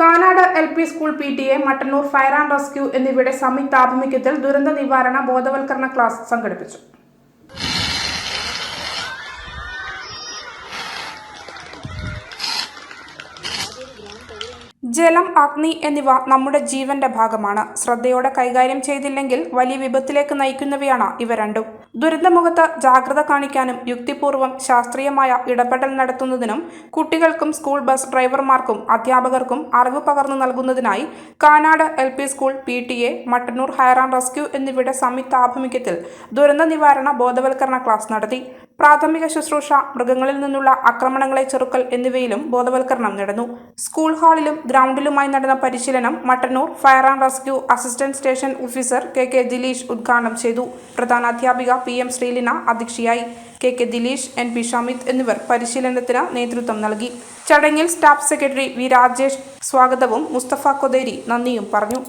Kanad L P school P T A Mattannur fire and rescue എന്നിവയുടെ സംയുക്താഭിമുഖ്യത്തിൽ ദുരന്ത നിവാരണ ബോധവൽക്കരണ ക്ലാസ് സംഘടിപ്പിച്ചു. ജലം അഗ്നി എന്നിവ നമ്മുടെ ജീവന്റെ ഭാഗമാണ്. ശ്രദ്ധയോടെ കൈകാര്യം ചെയ്തില്ലെങ്കിൽ വലിയ വിപത്തിലേക്ക് നയിക്കുന്നവയാണ് ഇവ രണ്ടും. ദുരന്തമുഖത്ത് ജാഗ്രത കാണിക്കാനും യുക്തിപൂർവം ശാസ്ത്രീയമായ ഇടപെടൽ നടത്തുന്നതിനും കുട്ടികൾക്കും സ്കൂൾ ബസ് ഡ്രൈവർമാർക്കും അധ്യാപകർക്കും അറിവ് പകർന്നു നൽകുന്നതിനായി Kanad L P school P T A Mattannur fire and rescue എന്നിവയുടെ സംയുക്ത ആഭിമുഖ്യത്തിൽ ദുരന്ത നിവാരണ ബോധവൽക്കരണ ക്ലാസ് നടത്തി. പ്രാഥമിക ശുശ്രൂഷ മൃഗങ്ങളിൽ നിന്നുള്ള ആക്രമണങ്ങളെ ചെറുക്കൽ എന്നിവയിലും ബോധവൽക്കരണം നടന്നു. സ്കൂൾ ഹാളിലും ഗ്രൗണ്ടിലുമായി നടന്ന പരിശീലനം Mattannur fire and rescue assistant station officer K K Dileesh ഉദ്ഘാടനം ചെയ്തു. പ്രധാന അധ്യാപിക പി എം ശ്രീലിന അധ്യക്ഷയായി. K K Dileesh N P Shamith എന്നിവർ പരിശീലനത്തിന് നേതൃത്വം നൽകി. ചടങ്ങിൽ സ്റ്റാഫ് സെക്രട്ടറി വി രാജേഷ് സ്വാഗതവും മുസ്തഫ കൊതേരി നന്ദിയും പറഞ്ഞു.